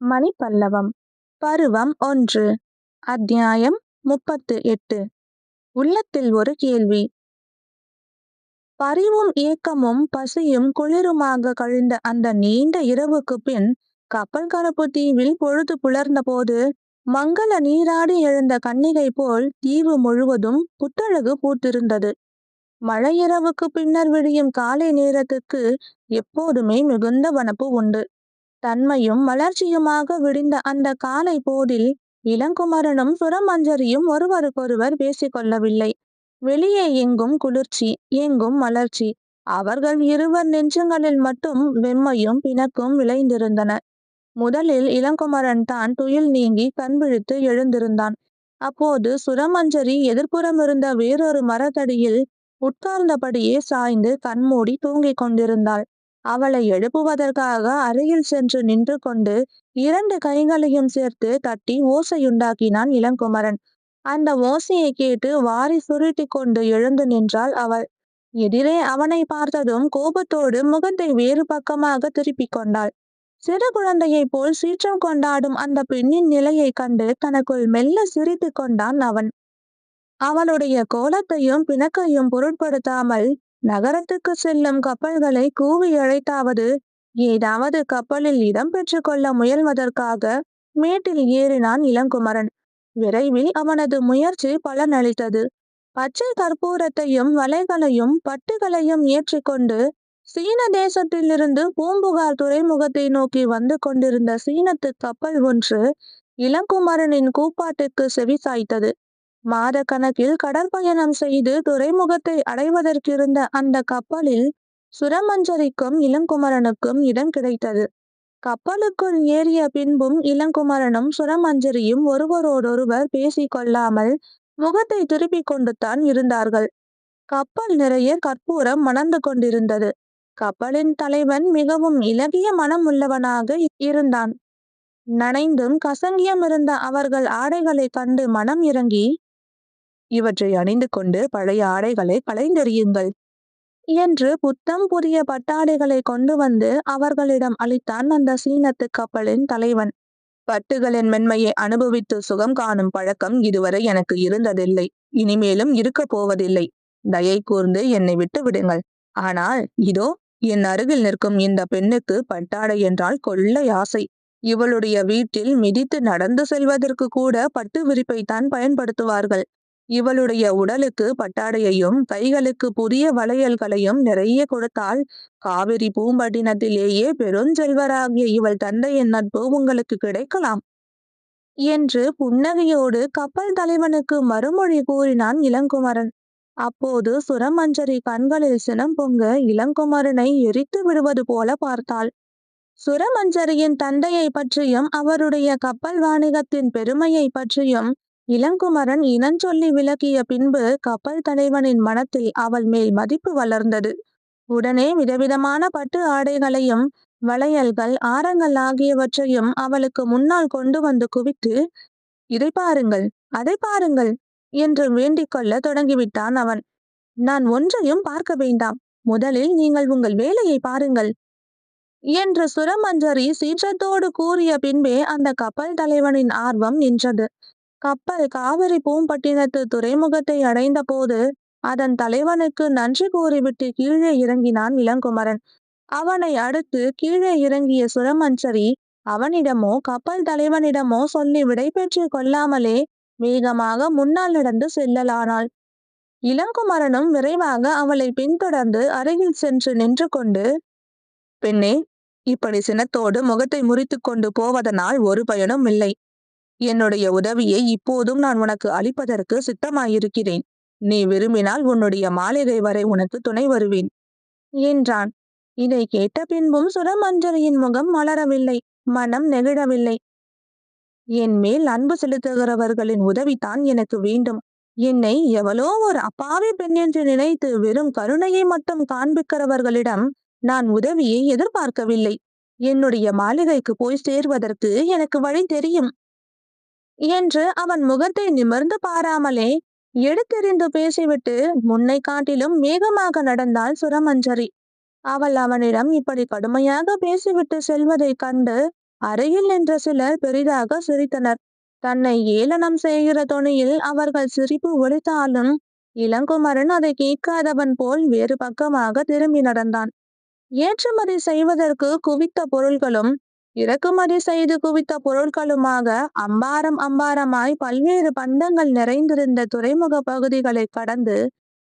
மணிப்பல்லவம். பருவம் ஒன்று. அத்தியாயம் முப்பத்து எட்டு. உள்ளத்தில் ஒரு கேள்வி. பரிவும் ஏக்கமும் பசியும் குளிருமாக கழிந்த அந்த நீண்ட இரவுக்குப் பின் கப்பல் கலப்பு தீவில் பொழுது புலர்ந்தபோது மங்கள நீராடி எழுந்த கன்னிகை போல் தீவு முழுவதும் புத்தழகு பூத்திருந்தது. மழையிரவுக்கு பின்னர் விடியும் காலை நேரத்துக்கு எப்போதுமே மிகுந்த வனப்பு உண்டு. தன்மையும் மலர்ச்சியுமாக விடிந்த அந்த காலை போதில் இளங்குமரனும் சுரமஞ்சரியும் ஒருவருக்கொருவர் பேசிக்கொள்ளவில்லை. வெளியே எங்கும் குளிர்ச்சி எங்கும் மலர்ச்சி. அவர்கள் இருவர் நெஞ்சங்களில் மட்டும் வெம்மையும் பிணக்கும் விளைந்திருந்தன. முதலில் இளங்குமரன் தான் துயில் நீங்கி கண்விழித்து எழுந்திருந்தான். அப்போது சுரமஞ்சரி எதிர்ப்புறமிருந்த வேறொரு மரத்தடியில் உட்கார்ந்தபடியே சாய்ந்து கண்மூடி தூங்கிக் கொண்டிருந்தாள். அவளை எழுப்புவதற்காக அருகில் சென்று நின்று கொண்டு இரண்டு கைகளையும் சேர்த்து தட்டி ஓசையுண்டாக்கினான் இளங்குமரன். அந்த ஓசையை கேட்டு வாரி சுருட்டி கொண்டு எழுந்து நின்றாள் அவள். எதிரே அவனை பார்த்ததும் கோபத்தோடு முகத்தை வேறு பக்கமாக திருப்பிக் கொண்டாள். சிறு குழந்தையைப் போல் சீற்றம் கொண்டாடும் அந்த பெண்ணின் நிலையைக் கண்டு தனக்குள் மெல்ல சிரித்து கொண்டான் அவன். அவளுடைய கோலத்தையும் பிணக்கையும் பொருட்படுத்தாமல் நகரத்துக்கு செல்லும் கப்பல்களை கூவி அழைத்தாவது ஏதாவது கப்பலில் இடம் பெற்று கொள்ள முயல்வதற்காக மேட்டில் ஏறினான் இளங்குமரன். விரைவில் அவனது முயற்சி பலனளித்தது. பச்சை கற்பூரத்தையும் வலைகளையும் பட்டுகளையும் ஏற்றிக்கொண்டு சீன தேசத்திலிருந்து பூம்புகார் துறைமுகத்தை நோக்கி வந்து கொண்டிருந்த சீனத்து கப்பல் ஒன்று இளங்குமரனின் கூப்பாட்டுக்கு செவி சாய்த்தது மாத கணக்கில் கடற்பயணம் செய்து துறைமுகத்தை அடைவதற்கிருந்த அந்த கப்பலில் சுரமஞ்சரிக்கும் இளங்குமரனுக்கும் இடம் கிடைத்தது. கப்பலுக்குள் ஏறிய பின்பும் இளங்குமரனும் சுரமஞ்சரியும் ஒருவரோடொருவர் பேசிக்கொள்ளாமல் முகத்தை திருப்பிக் கொண்டுதான் இருந்தார்கள். கப்பல் நிறைய கற்பூரம் மணந்து கொண்டிருந்தது. கப்பலின் தலைவன் மிகவும் இலகிய மனம் உள்ளவனாக இருந்தான். நனைந்தும் கசங்கியும் இருந்த அவர்கள் ஆடைகளை கண்டு மனம் இறங்கி இவற்றை அணிந்து கொண்டு பழைய ஆடைகளை களைந்தெறியுங்கள். என்று புத்தம் புதிய பட்டாடைகளை கொண்டு வந்து அவர்களிடம் அளித்தான் அந்த சீனத்து கப்பலின் தலைவன். பட்டுகளின் மென்மையை அனுபவித்து சுகம் காணும் பழக்கம் இதுவரை எனக்கு இருந்ததில்லை. இனிமேலும் இருக்க போவதில்லை. தயை கூர்ந்து என்னை விட்டு விடுங்கள். ஆனால் இதோ என் அருகில் நிற்கும் இந்த பெண்ணுக்கு பட்டாடை என்றால் கொள்ளை ஆசை. இவளுடைய வீட்டில் மிதித்து நடந்து செல்வதற்கு கூட பட்டு விரிப்பைத்தான் பயன்படுத்துவார்கள். இவளுடைய உடலுக்கு பட்டாடையையும் கைகளுக்கு புதிய வளையல்களையும் நிறைய கொடுத்தால் காவிரி பூம்பட்டினத்திலேயே பெருஞ்செல்வராகிய இவள் தந்தையின் நட்பு உங்களுக்கு கிடைக்கலாம் என்று புன்னகையோடு கப்பல் தலைவனுக்கு மறுமொழி கூறினான் இளங்குமரன். அப்போது சுரமஞ்சரி கண்களில் சினம் பொங்க இளங்குமரனை எரித்து விடுவது போல பார்த்தாள். சுரமஞ்சரியின் தந்தையை பற்றியும் அவருடைய கப்பல் வாணிகத்தின் பெருமையை பற்றியும் இளங்குமரன் இனஞ்சொல்லி விளக்கிய பின்பு கப்பல் தலைவனின் மனத்தில் அவள் மேல் மதிப்பு வளர்ந்தது. உடனே விதவிதமான பட்டு ஆடைகளையும் வளையல்கள் ஆரங்கள் ஆகியவற்றையும் அவளுக்கு முன்னால் கொண்டு வந்து குவித்து இதை பாருங்கள் அதை பாருங்கள் என்று வேண்டிக் கொள்ள தொடங்கிவிட்டான் அவன். நான் ஒன்றையும் பார்க்க வேண்டாம். முதலில் நீங்கள் உங்கள் வேலையை பாருங்கள் என்று சுரமஞ்சரி சீற்றத்தோடு கூறிய பின்பே அந்த கப்பல் தலைவனின் ஆர்வம் நின்றது. கப்பல் காவிரி பூம்பட்டினத்து துறைமுகத்தை அடைந்த போது அதன் தலைவனுக்கு நன்றி கூறிவிட்டு கீழே இறங்கினான் இளங்குமரன். அவனை அடுத்து கீழே இறங்கிய சுரமஞ்சரி அவனிடமோ கப்பல் தலைவனிடமோ சொல்லி விடைபெற்று கொள்ளாமலே வேகமாக முன்னால் நடந்து செல்லலானாள் இளங்குமரனும் விரைவாக அவளை பின்தொடர்ந்து அருகில் சென்று நின்று கொண்டு பெண்ணே இப்படி சினத்தோடு முகத்தை முறித்து கொண்டு போவதனால் ஒரு பயனும் இல்லை. என்னுடைய உதவியை இப்போதும் நான் உனக்கு அளிப்பதற்கு சித்தமாயிருக்கிறேன். நீ விரும்பினால் உன்னுடைய மாளிகை வரை உனக்கு துணை வருவேன். என்றான். இதை கேட்ட பின்பும் சுரமஞ்சரியின் முகம் மலரவில்லை மனம் நெகிழவில்லை. என் மேல் அன்பு செலுத்துகிறவர்களின் உதவிதான் எனக்கு வேண்டும். என்னை எவளோ ஒரு அப்பாவி பெண் என்று நினைத்து வெறும் கருணையை மட்டும் காண்பிக்கிறவர்களிடம் நான் உதவியை எதிர்பார்க்கவில்லை. என்னுடைய மாளிகைக்கு போய் சேர்வதற்கு எனக்கு வழி தெரியும். என்று அவன் முகத்தை நிமிர்ந்து பாராமலே எடுத்தெறிந்து பேசிவிட்டு முன்னை காட்டிலும் வேகமாக நடந்தாள் சுரமஞ்சரி. அவள் அவனிடம் இப்படி கடுமையாக பேசிவிட்டு செல்வதைக் கண்டு அருகில் நின்ற சிலர் பெரிதாக சிரித்தனர். தன்னை ஏளனம் செய்கிற தொனியில் அவர்கள் சிரிப்பு ஒழித்தாலும் இளங்குமரன் அதை கேட்காதவன் போல் வேறு பக்கமாக திரும்பி நடந்தான். ஏற்றுமதி செய்வதற்கு குவித்த பொருள்களும் இறக்குமதி செய்து குவித்த பொருட்களுமாக அம்பாரம் அம்பாரமாய் பல்வேறு பந்தங்கள் நிறைந்திருந்த துறைமுக பகுதிகளை கடந்து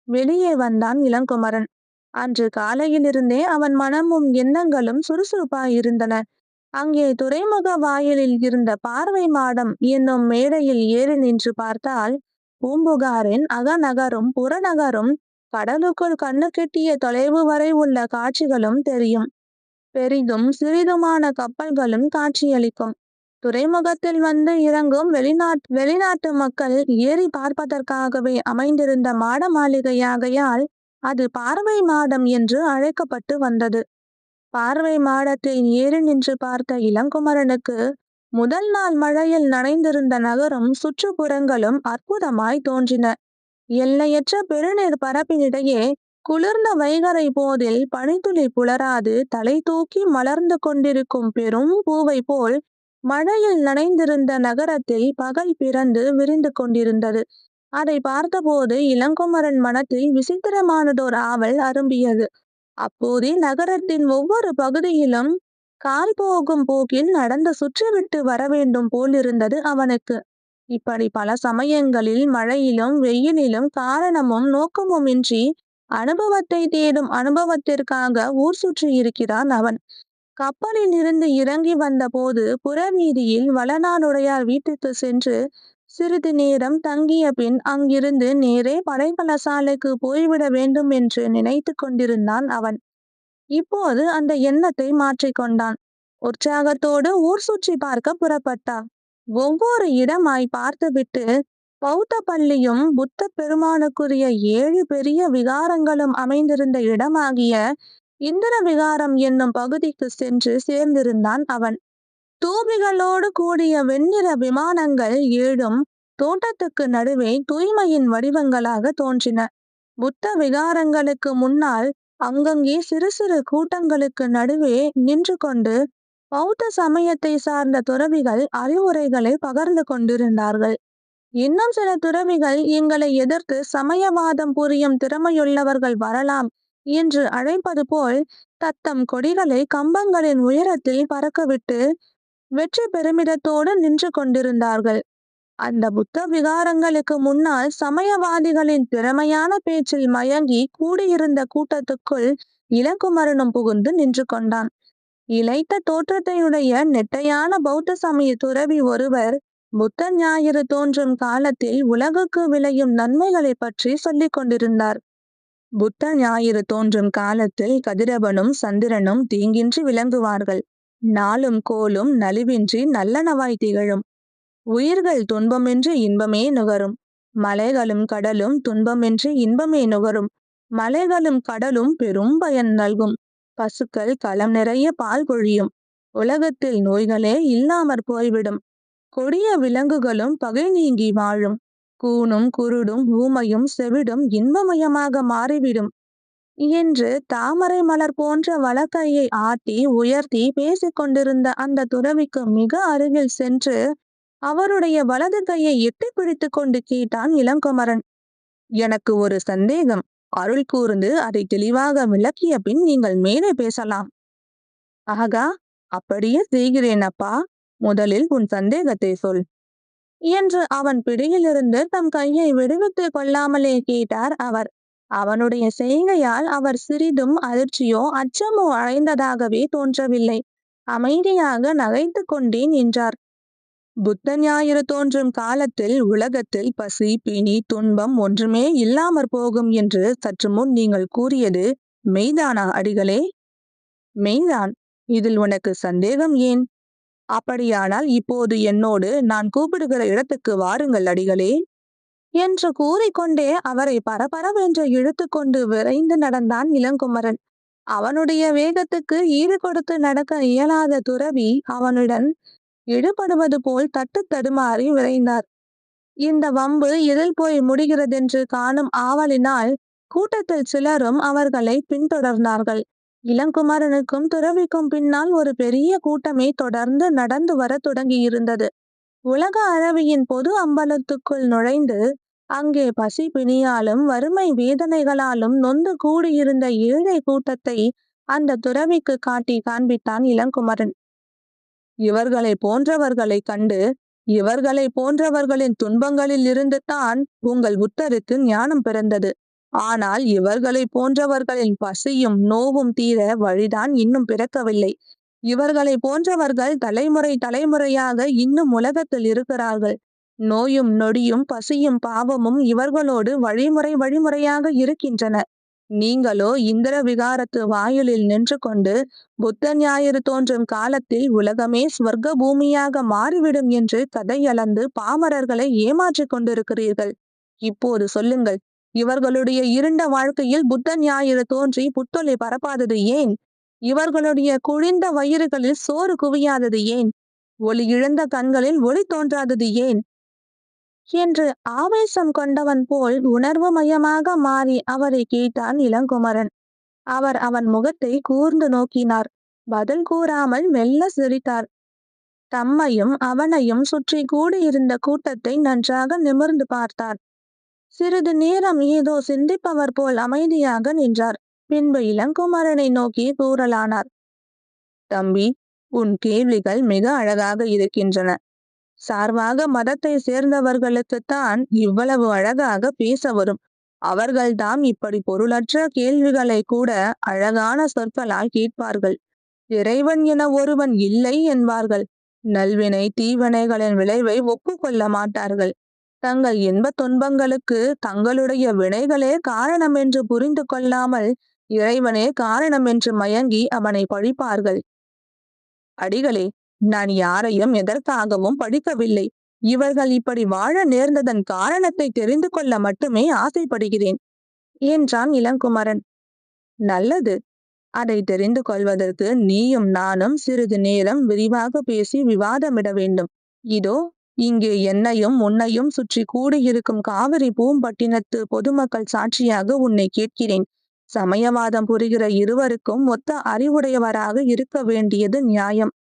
வெளியே வந்தான் இளங்குமரன். அன்று காலையிலிருந்தே அவன் மனமும் எண்ணங்களும் சுறுசுறுப்பாயிருந்தன அங்கே துறைமுக வாயிலில் இருந்த பார்வை மாடம் என்னும் மேடையில் ஏறி நின்று பார்த்தால் பூம்புகாரின் அகநகரும் புறநகரும் கடலுக்குள் கண்ணு கெட்டிய தொலைவு வரை உள்ள காட்சிகளும் தெரியும். பெரிதும் சிறிதுமான கப்பல்களும் காட்சியளிக்கும். துறைமுகத்தில் வந்து இறங்கும் வெளிநாட் வெளிநாட்டு மக்கள் ஏறி பார்ப்பதற்காகவே அமைந்திருந்த மாட மாளிகையாகையால் அது பார்வை மாடம் என்று அழைக்கப்பட்டு வந்தது. பார்வை மாடத்தில் ஏறி நின்று பார்த்த இளங்குமரனுக்கு முதல் நாள் மழையில் நனைந்திருந்த நகரும் சுற்றுப்புறங்களும் அற்புதமாய் தோன்றின. எல்லையற்ற பெருநீர் பரப்பினிடையே குளிர்ந்த வைகரை போதில் பனித்துளி புலராது தலை தூக்கி மலர்ந்து கொண்டிருக்கும் பெரும் பூவை போல் மழையில் நனைந்திருந்த நகரத்தில் பகல் பிறந்து விரிந்து கொண்டிருந்தது. அதை பார்த்தபோது இளங்குமரன் மனத்தில் விசித்திரமானதோர் ஆவல் அரும்பியது. அப்போதே நகரத்தின் ஒவ்வொரு பகுதியிலும் கால் போகும் போக்கில் நடந்து சுற்றிவிட்டு வர வேண்டும் போலிருந்தது அவனுக்கு. இப்படி பல சமயங்களில் மழையிலும் வெயிலிலும் காரணமும் நோக்கமும் இன்றி அனுபவத்தை தேடும் அனுபவத்திற்காக ஊர் சுற்றி இருக்கிறான் அவன். கப்பலில் இருந்து இறங்கி வந்த போது புறவீதியில் வளனானுடையார் வீட்டுக்கு சென்று சிறிது நேரம் தங்கிய பின் அங்கிருந்து நேரே படைக்கல சாலைக்கு போய்விட வேண்டும் என்று நினைத்து கொண்டிருந்தான் அவன். இப்போது அந்த எண்ணத்தை மாற்றிக்கொண்டான் உற்சாகத்தோடு ஊர் சுற்றி பார்க்க புறப்பட்டான். ஒவ்வொரு இடமாய் பார்த்துவிட்டு பௌத்த பள்ளியும் புத்த பெருமானுக்குரிய ஏழு பெரிய விகாரங்களும் அமைந்திருந்த இடமாகிய இந்திர விகாரம் என்னும் பகுதிக்கு சென்று சேர்ந்திருந்தான் அவன். தூபிகளோடு கூடிய வெண்ணிற விமானங்கள் ஏழும் தோட்டத்துக்கு நடுவே தூய்மையின் வடிவங்களாக தோன்றின. புத்த விகாரங்களுக்கு முன்னால் அங்கங்கே சிறு சிறு கூட்டங்களுக்கு நடுவே நின்று கொண்டு பௌத்த சமயத்தை சார்ந்த துறவிகள் அறிவுரைகளை பகர்ந்து கொண்டிருந்தார்கள். இன்னும் சில துறவிகள் எங்களை எதிர்த்து சமயவாதம் புரியும் திறமையுள்ளவர்கள் வரலாம் என்று அழைப்பது போல் தத்தம் கொடிகளை கம்பங்களின் உயரத்தில் பறக்கவிட்டு வெற்றி பெருமிதத்தோடு நின்று கொண்டிருந்தார்கள். அந்த புத்த விகாரங்களுக்கு முன்னால் சமயவாதிகளின் திறமையான பேச்சில் மயங்கி கூடியிருந்த கூட்டத்துக்குள் இளங்குமரனும் புகுந்து நின்று கொண்டான். இழைத்த தோற்றத்தையுடைய நெட்டையான பௌத்த சமய துறவி ஒருவர் புத்த ஞாயிறு தோன்றும் காலத்தில் உலகுக்கு விளையும் நன்மைகளை பற்றி சொல்லிக் கொண்டிருந்தார். புத்த ஞாயிறு தோன்றும் காலத்தில் கதிரவனும் சந்திரனும் தீங்கின்றி விளங்குவார்கள். நாளும் கோலும் நலிவின்றி நல்லனவாய் திகழும். உயிர்கள் துன்பமின்றி இன்பமே நுகரும். மலைகளும் கடலும் துன்பமின்றி இன்பமே நுகரும். மலைகளும் கடலும் பெரும் பயன் நல்கும். பசுக்கள் களம் நிறைய பால் பொழியும் உலகத்தில் நோய்களே இல்லாமற் போய்விடும். கொடிய விலங்குகளும் பகை நீங்கி வாழும். கூனும் குருடும் ஊமையும் செவிடும் இன்பமயமாக மாறிவிடும். என்று தாமரை மலர் போன்ற வழக்கையை ஆட்டி உயர்த்தி பேசிக் கொண்டிருந்த அந்த துறவிக்கு மிக அருகில் சென்று அவருடைய வலது கையை எட்டி பிடித்து கொண்டு கேட்டான் இளங்குமரன். எனக்கு ஒரு சந்தேகம். அருள் கூர்ந்து அதை தெளிவாக விளக்கிய பின் நீங்கள் மேலே பேசலாம். ஆகா அப்படியே செய்கிறேன் அப்பா. முதலில் உன் சந்தேகத்தை சொல் என்று அவன் பிடியிலிருந்து தம் கையை விடுவித்துக் கொள்ளாமலே கேட்டார் அவர். அவனுடைய செய்கையால் அவர் சிறிதும் அதிர்ச்சியோ அச்சமோ அடைந்ததாகவே தோன்றவில்லை. அமைதியாக நகைத்து கொண்டே நின்றார். புத்த ஞாயிறு தோன்றும் காலத்தில் உலகத்தில் பசி பிணி துன்பம் ஒன்றுமே இல்லாமற் போகும் என்று சற்று முன் நீங்கள் கூறியது மெய்தானா அடிகளே? மெய்தான். இதில் உனக்கு சந்தேகம் ஏன்? அப்படியானால் இப்போது என்னோடு நான் கூப்பிடுகிற இடத்துக்கு வாருங்கள் அடிகளே. என்று கூறிக்கொண்டே அவரை பரபரவென்று இழுத்து கொண்டு விரைந்து நடந்தான் இளங்குமரன். அவனுடைய வேகத்துக்கு ஈடு கொடுத்து நடக்க இயலாத துறவி அவனுடன் இடுபடுவது போல் தட்டு தடுமாறி விரைந்தார். இந்த வம்பு எதில் போய் முடிகிறதென்று காணும் ஆவலினால் கூட்டத்தில் சிலரும் அவர்களை பின்தொடர்ந்தார்கள். இளங்குமரனுக்கும் துறவிக்கும் பின்னால் ஒரு பெரிய கூட்டமே தொடர்ந்து நடந்து வரத் தொடங்கியிருந்தது. உலக அரவியின் பொது அம்பலத்துக்குள் நுழைந்து அங்கே பசி பிணியாலும் வறுமை வேதனைகளாலும் நொந்து கூடியிருந்த ஏழை கூட்டத்தை அந்த துறவிக்கு காட்டி காண்பித்தான் இளங்குமரன். இவர்களை போன்றவர்களை கண்டு இவர்களை போன்றவர்களின் துன்பங்களில் இருந்து தான் உங்கள் புத்தருக்கு ஞானம் பிறந்தது. ஆனால் இவர்களை போன்றவர்களின் பசியும் நோவும் தீர வழிதான் இன்னும் பிறக்கவில்லை. இவர்களை போன்றவர்கள் தலைமுறை தலைமுறையாக இன்னும் உலகத்தில் இருக்கிறார்கள். நோயும் நொடியும் பசியும் பாவமும் இவர்களோடு வழிமுறை வழிமுறையாக இருக்கின்றன. நீங்களோ இந்திர விகாரத்து வாயிலில் நின்று கொண்டு புத்த ஞாயிறு தோன்றும் காலத்தில் உலகமே ஸ்வர்க்க பூமியாக மாறிவிடும் என்று கதையளந்து பாமரர்களை ஏமாற்றிக் கொண்டிருக்கிறீர்கள். இப்போது சொல்லுங்கள் இவர்களுடைய இருண்ட வாழ்க்கையில் புத்த ஞாயிறு தோன்றி புத்தொலி பரப்பாதது ஏன்? இவர்களுடைய குழிந்த வயிறுகளில் சோறு குவியாதது ஏன்? ஒளி இழந்த கண்களில் ஒளி தோன்றாதது ஏன்? என்று ஆவேசம் கொண்டவன் போல் உணர்வு மயமாக மாறி அவரை கேட்டான் இளங்குமரன். அவர் அவன் முகத்தை கூர்ந்து நோக்கினார். பதில் கூறாமல் மெல்ல சிரித்தார். தம்மையும் அவனையும் சுற்றி கூடியிருந்த கூட்டத்தை நன்றாக நிமிர்ந்து பார்த்தார். சிறிது நேரம் ஏதோ சிந்திப்பவர் போல் அமைதியாக நின்றார். பின்பு இளங்குமரனை நோக்கி கூறலானார். தம்பி உன் கேள்விகள் மிக அழகாக இருக்கின்றன. சார்பாக மதத்தை சேர்ந்தவர்களுக்குத்தான் இவ்வளவு அழகாக பேச வரும். அவர்கள்தாம் இப்படி பொருளற்ற கேள்விகளை கூட அழகான சொற்களால் கேட்பார்கள். இறைவன் என ஒருவன் இல்லை என்பார்கள். நல்வினை தீவினைகளின் விளைவை ஒப்புக்கொள்ள மாட்டார்கள். தங்கள் இன்ப துன்பங்களுக்கு தங்களுடைய வினைகளே காரணம் என்று புரிந்து கொள்ளாமல் இறைவனே காரணம் என்று மயங்கி அவனை பழிப்பார்கள். அடிகளே நான் யாரையும் எதற்காகவும் படிக்கவில்லை இவர்கள் இப்படி வாழ நேர்ந்ததன் காரணத்தை தெரிந்து கொள்ள மட்டுமே ஆசைப்படுகிறேன் என்றான் இளங்குமரன். நல்லது அதை தெரிந்து கொள்வதற்கு நீயும் நானும் சிறிது நேரம் விரிவாக பேசி விவாதமிட வேண்டும். இதோ இங்கே என்னையும் உன்னையும் சுற்றி கூடியிருக்கும் காவிரி பூம்பட்டினத்து பொதுமக்கள் சாட்சியாக உன்னை கேட்கிறேன். சமயவாதம் புரிகிற இருவருக்கும் ஒத்த அறிவுடையவராக இருக்க வேண்டியது நியாயம்.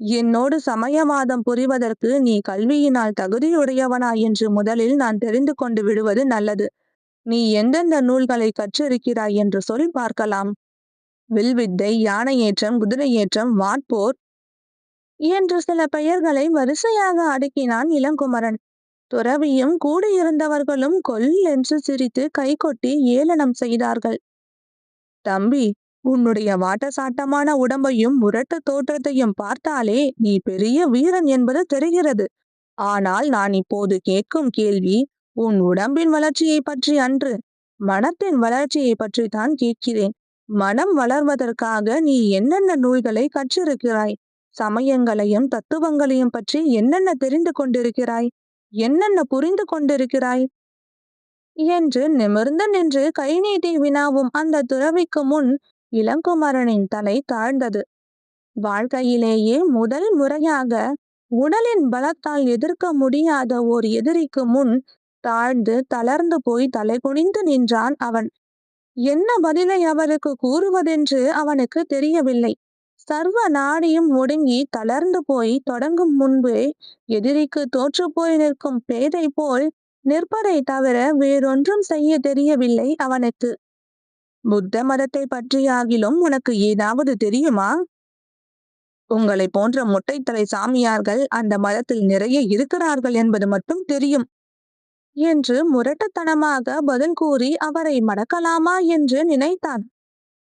என்னோடு சமயவாதம் புரிவதற்கு நீ கல்வியினால் தகுதியுடையவனா என்று முதலில் நான் தெரிந்து கொண்டு விடுவது நல்லது. நீ எந்தெந்த நூல்களை கற்றிருக்கிறாய் என்று சொல் பார்க்கலாம். வில்வித்தை யானையேற்றம் குதிரையேற்றம் வாட்போர் என்று சில பெயர்களை வரிசையாக அடுக்கினான் இளங்குமரன். துறவியும் கூடியிருந்தவர்களும் கொல் என்று சிரித்து கைகொட்டி ஏளனம் செய்தார்கள். தம்பி உன்னுடைய வாட்டசாட்டமான உடம்பையும் முரட்டு தோற்றத்தையும் பார்த்தாலே நீ பெரிய வீரன் என்பது தெரிகிறது. ஆனால் நான் இப்போது கேட்கும் கேள்வி உன் உடம்பின் வளர்ச்சியை பற்றி அன்று மனத்தின் வளர்ச்சியை பற்றி தான் கேட்கிறேன். மனம் வளர்வதற்காக நீ என்னென்ன நூல்களை கற்றிருக்கிறாய்? சமயங்களையும் தத்துவங்களையும் பற்றி என்னென்ன தெரிந்து கொண்டிருக்கிறாய்? என்னென்ன புரிந்து கொண்டிருக்கிறாய்? என்று நிமிர்ந்து நின்று கை நீட்டி வினாவும் அந்த துறவிக்கு முன் இளங்குமரனின் தலை தாழ்ந்தது. வாழ்க்கையிலேயே முதல் முறையாக உடலின் பலத்தால் எதிர்க்க முடியாத ஓர் எதிரிக்கு முன் தாழ்ந்து தளர்ந்து போய் தலை குனிந்து நின்றான் அவன். என்ன பதிலை அவருக்கு கூறுவதென்று அவனுக்கு தெரியவில்லை. சர்வ நாடியும் ஒடுங்கி தளர்ந்து போய் தொடங்கும் முன்பே எதிரிக்கு தோற்று போய் நிற்கும் பேதை போல் நிற்பதை தவிர வேறொன்றும் செய்ய தெரியவில்லை அவனுக்கு. புத்த மதத்தை பற்றியாகிலும் உனக்கு ஏதாவது தெரியுமா? உங்களை போன்ற முட்டைத்தலை சாமியார்கள் அந்த மதத்தில் நிறைய இருக்கிறார்கள் என்பது மட்டும் தெரியும். என்று முரட்டுத்தனமாக பதில் கூறி அவரை மடக்கலாமா என்று நினைத்தான்.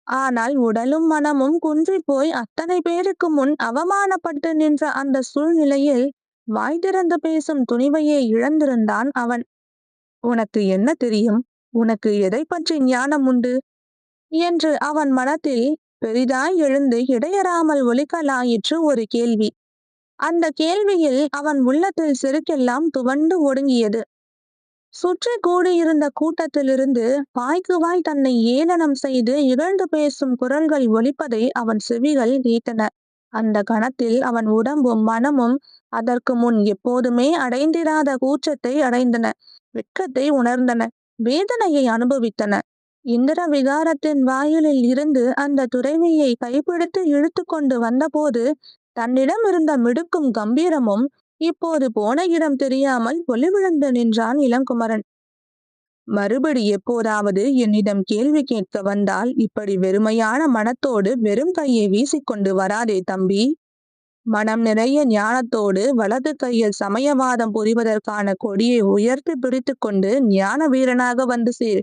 ஆனால் உடலும் மனமும் குன்றி போய் அத்தனை பேருக்கு முன் அவமானப்பட்டு நின்ற அந்த சூழ்நிலையில் வாய் திறந்து பேசும் துணிவையே இழந்திருந்தான் அவன். உனக்கு என்ன தெரியும்? உனக்கு எதை பற்றி ஞானம் உண்டு? என்று அவன் மனத்தில் பெரிதாய் எழுந்து இடையறாமல் ஒலிக்கலாயிற்று ஒரு கேள்வி. அந்த கேள்வியில் அவன் உள்ளத்தில் செருக்கெல்லாம் துவண்டு ஒடுங்கியது. சுற்றி கூடியிருந்த கூட்டத்திலிருந்து வாய்க்கு வாய் தன்னை ஏளனம் செய்து இகழ்ந்து பேசும் குரல்கள் ஒலிப்பதை அவன் செவிகள் கேட்டன அந்த கணத்தில் அவன் உடம்பும் மனமும் அதற்கு முன் எப்போதுமே அடைந்திராத கூச்சத்தை அடைந்தன. வெட்கத்தை உணர்ந்தன. வேதனையை அனுபவித்தன. இந்திர விகாரத்தின் வாயிலில் இருந்து அந்த துறைமையை கைப்பிடித்து இழுத்து கொண்டு வந்தபோது தன்னிடம் இருந்த மிடுக்கும் கம்பீரமும் இப்போது போன இடம் தெரியாமல் பொலிவிழந்து நின்றான் இளங்குமரன். மறுபடி எப்போதாவது என்னிடம் கேள்வி கேட்க வந்தால் இப்படி வெறுமையான மனத்தோடு வெறும் கையை வீசிக்கொண்டு வராதே தம்பி. மனம் நிறைய ஞானத்தோடு வலது கையில் சமயவாதம் புரிவதற்கான கொடியை உயர்த்தி பிடித்து கொண்டு ஞான வீரனாக வந்து சேர்.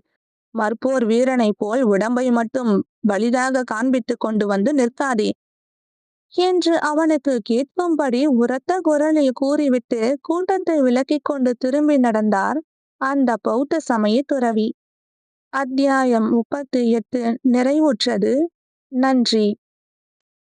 மற்போர் வீரனைப் போல் உடம்பை மட்டும் வலிதாக காண்பித்து கொண்டு வந்து நிற்காதே. என்று அவனுக்கு கேட்கும்படி உரத்த குரலில் கூறிவிட்டு கூட்டத்தை விலக்கிக் கொண்டு திரும்பி நடந்தார் அந்த பௌத்த சமய துறவி. அத்தியாயம் முப்பத்தி எட்டு. நிறைவுற்றது. நன்றி.